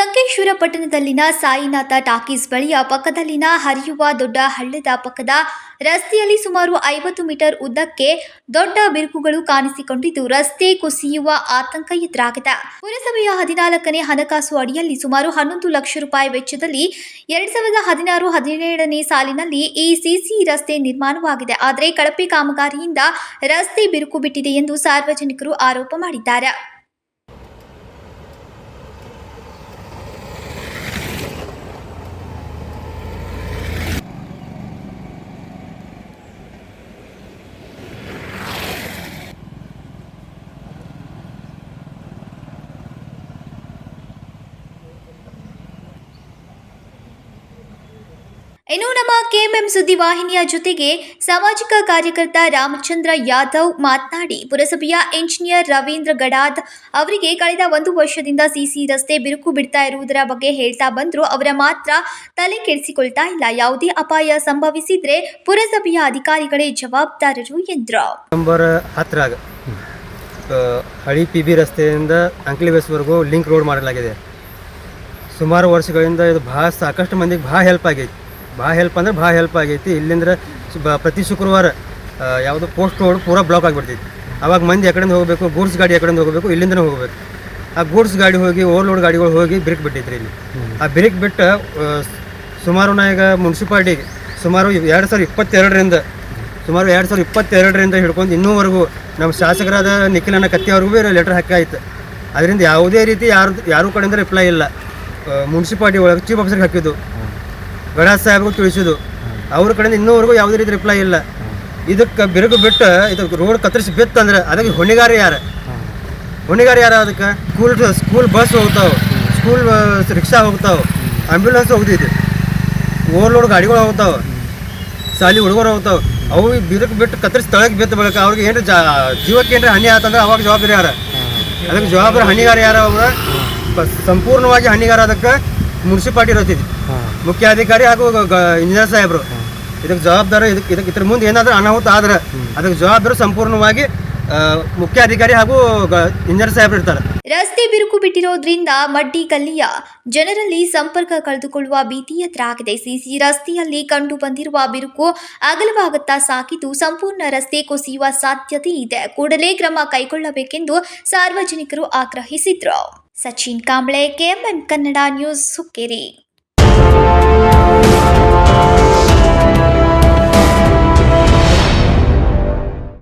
Lankeshwara ಪಟ್ಟಣದಲ್ಲಿನ Sainath talkies ಬಳಿಯ ಪಕ್ಕದಲ್ಲಿನ ಹರಿಯುವ ದೊಡ್ಡ ಹಳ್ಳದ ಪಕ್ಕದ ರಸ್ತೆಯಲ್ಲಿ ಸುಮಾರು ಐವತ್ತು ಮೀಟರ್ ಉದ್ದಕ್ಕೆ ದೊಡ್ಡ ಬಿರುಕುಗಳು ಕಾಣಿಸಿಕೊಂಡಿದ್ದು, ರಸ್ತೆ ಕುಸಿಯುವ ಆತಂಕ ಎದುರಾಗಿದೆ. ಪುರಸಭೆಯ ಹದಿನಾಲ್ಕನೇ ಹಣಕಾಸು ಅಡಿಯಲ್ಲಿ ಸುಮಾರು ಹನ್ನೊಂದು ಲಕ್ಷ ರೂಪಾಯಿ ವೆಚ್ಚದಲ್ಲಿ ಎರಡ್ ಸಾವಿರದ ಹದಿನಾರು ಹದಿನೇಳನೇ ಸಾಲಿನಲ್ಲಿ ಈ ಸಿಸಿ ರಸ್ತೆ ನಿರ್ಮಾಣವಾಗಿದೆ. ಆದರೆ ಕಳಪೆ ಕಾಮಗಾರಿಯಿಂದ ರಸ್ತೆ ಬಿರುಕು ಬಿಟ್ಟಿದೆ ಎಂದು ಸಾರ್ವಜನಿಕರು ಆರೋಪ ಮಾಡಿದ್ದಾರೆ. ಇನ್ನು ನಮ್ಮ ಕೆಎಂಎಂ ಸುದ್ದಿ ವಾಹಿನಿಯ ಜೊತೆಗೆ ಸಾಮಾಜಿಕ ಕಾರ್ಯಕರ್ತ ರಾಮಚಂದ್ರ ಯಾದವ್ ಮಾತನಾಡಿ, ಪುರಸಭೆಯ ಇಂಜಿನಿಯರ್ ರವೀಂದ್ರ ಗಡಾದ್ ಅವರಿಗೆ ಕಳೆದ ಒಂದು ವರ್ಷದಿಂದ ಸಿಸಿ ರಸ್ತೆ ಬಿರುಕು ಬಿಡ್ತಾ ಇರುವುದರ ಬಗ್ಗೆ ಹೇಳ್ತಾ ಬಂದರೂ. ಅವರ ಮಾತ್ರ ತಲೆ ಕೆಡಿಸಿಕೊಳ್ತಾ ಇಲ್ಲ. ಯಾವುದೇ ಅಪಾಯ ಸಂಭವಿಸಿದ್ರೆ ಪುರಸಭೆಯ ಅಧಿಕಾರಿಗಳೇ ಜವಾಬ್ದಾರರು ಎಂದರು. ನಂಬರ್ ಹತ್ತರಾಗ ಹಳಿ ಪಿ ಬಿ ರಸ್ತೆಯಿಂದ ಅಂಕ್ಲಿಬೇಸ್ವರೆಗೂ ಲಿಂಕ್ ರೋಡ್ ಮಾಡಲಾಗಿದೆ. ಸುಮಾರು ವರ್ಷಗಳಿಂದ ಇದು ಭಾಳ ಸಾಕಷ್ಟು ಮಂದಿಗೆ ಭಾಳ ಹೆಲ್ಪ್ ಆಗೈತಿ ಭಾಳ ಹೆಲ್ಪ್ ಅಂದ್ರೆ ಭಾಳ ಹೆಲ್ಪ್ ಆಗೈತಿ. ಇಲ್ಲಿಂದ ಸು- ಬ- ಪ್ರತಿ ಶುಕ್ರವಾರ ಯಾವುದೋ ಪೋಸ್ಟ್ ರೋಡ್ ಪೂರಾ ಬ್ಲಾಕ್ ಆಗಿಬಿಡ್ತೈತಿ. ಅವಾಗ ಮಂದಿ ಎಕಡೆಯಿಂದ ಹೋಗಬೇಕು, ಗೂಡ್ಸ್ ಗಾಡಿ ಎಕಡೆಂದ ಹೋಗಬೇಕು, ಇಲ್ಲಿಂದನೇ ಹೋಗಬೇಕು. ಆ ಗೂಡ್ಸ್ ಗಾಡಿ ಹೋಗಿ ಓವರ್ಲೋಡ್ ಗಾಡಿಗಳು ಹೋಗಿ ಬ್ರೇಕ್ ಬಿಟ್ಟೈತ್ರಿ ಇಲ್ಲಿ. ಆ ಬ್ರೇಕ್ ಬಿಟ್ಟು ಸುಮಾರು ನಾ ಮುನ್ಸಿಪಾಲ್ಟಿಗೆ ಸುಮಾರು ಎರಡು ಸಾವಿರದ ಇಪ್ಪತ್ತೆರಡರಿಂದ, ಸುಮಾರು ಎರಡು ಸಾವಿರದ ಇಪ್ಪತ್ತೆರಡರಿಂದ ಹಿಡ್ಕೊಂಡು ಇನ್ನೂವರೆಗೂ ನಮ್ಮ ಶಾಸಕರಾದ ನಿಖಿಲನ ಕತ್ತಿಯವ್ರಿಗೂ ಬೇರೆ ಲೆಟರ್ ಹಾಕಾಯ್ತು ಅದರಿಂದ ಯಾವುದೇ ರೀತಿ ಯಾರು ಯಾರು ಕಡೆಯಿಂದ ರಿಪ್ಲೈ ಇಲ್ಲ. ಮುನ್ಸಿಪಾಲ್ಟಿ ಒಳಗೆ ಚೀಫ್ ಆಫೀಸರ್ಗೆ ಹಾಕಿದ್ದು. ಗಣಾಥ್ ಸಾಹೇಬ್ಗೂ ತಿಳಿಸಿದ್ದು. ಅವ್ರ ಕಡೆಯಿಂದ ಇನ್ನೂವರೆಗೂ ಯಾವುದೇ ರೀತಿ ರಿಪ್ಲೈ ಇಲ್ಲ. ಇದಕ್ಕೆ ಬಿರುಗು ಬಿಟ್ಟು ಇದು ರೋಡ್ ಕತ್ತರಿಸಿ ಬಿತ್ತಂದ್ರೆ ಅದಕ್ಕೆ ಹೊಣೆಗಾರ ಯಾರು? ಹೊಣೆಗಾರ ಯಾರು ಅದಕ್ಕೆ? ಸ್ಕೂಲ್ ಸ್ಕೂಲ್ ಬಸ್ ಹೋಗ್ತಾವೆ. ಸ್ಕೂಲ್ ರಿಕ್ಷಾ ಹೋಗ್ತಾವೆ. ಆಂಬ್ಯುಲೆನ್ಸ್ ಹೋಗ್ತೈತಿ ಓವರ್ಲೋಡ್ ಗಾಡಿಗಳು ಹೋಗ್ತಾವೆ. ಶಾಲಿ ಹುಡುಗರು ಹೋಗ್ತಾವೆ. ಅವು ಬಿರುಕು ಬಿಟ್ಟು ಕತ್ತರಿಸಿ ತಳಕ್ಕೆ ಬಿತ್ತ ಬಳಕ ಅವ್ರಿಗೆ ಏನು ಜಾ, ಜೀವಕ್ಕೆ ಏನರ ಹಾನಿ ಆತಂದ್ರೆ ಅವಾಗ ಜವಾಬ್ದಾರಿ ಯಾರ? ಅದಕ್ಕೆ ಜವಾಬ್ದಾರಿ ಹಣಿಗಾರ ಯಾರ ಅವ್ರ ಸಂಪೂರ್ಣವಾಗಿ ಹಣಿಗಾರ ಅದಕ್ಕೆ ಮುನ್ಸಿಪಾಲ್ಟಿ ಇರೋತಿದ್ವಿ ಮುಖ್ಯಾಧಿಕಾರಿ ಹಾಗೂ ಇಂಜಿನಿಯರ್ ಸಾಹೇಬರು. ಇದಕ್ಕೆ ಜವಾಬ್ದಾರಿ ಇದಕ್ಕೆ ಇದಕ್ಕೆ ಇದ್ರ ಮುಂದೆ ಏನಾದರೂ ಅನಾಹುತ ಆದ್ರೆ ಅದಕ್ಕೆ ಜವಾಬ್ದಾರಿ ಸಂಪೂರ್ಣವಾಗಿ ಆ, ಮುಖ್ಯಾಧಿಕಾರಿ ಹಾಗೂ ಇಂಜಿನಿಯರ್ ಸಾಹೇಬರು ಇರ್ತಾರೆ. ರಸ್ತೆ ಬಿರುಕು ಬಿಟ್ಟಿರೋದ್ರಿಂದ ಮಡ್ಡಿ ಕಲ್ಲಿಯ ಜನರಲ್ಲಿ ಸಂಪರ್ಕ ಕಳೆದುಕೊಳ್ಳುವ ಭೀತಿ ಆಗಿದೆ ಸಿಸಿ ರಸ್ತೆಯಲ್ಲಿ ಕಂಡು ಬಂದಿರುವ ಬಿರುಕು ಅಗಲವಾಗುತ್ತಾ ಸಾಗಿದ್ದು ಸಂಪೂರ್ಣ ರಸ್ತೆ ಕುಸಿಯುವ ಸಾಧ್ಯತೆ ಇದೆ. ಕೂಡಲೇ ಕ್ರಮ ಕೈಗೊಳ್ಳಬೇಕೆಂದು ಸಾರ್ವಜನಿಕರು ಆಗ್ರಹಿಸಿದ್ರು. Sachin Kamble KMN Kannada news Hukkeri.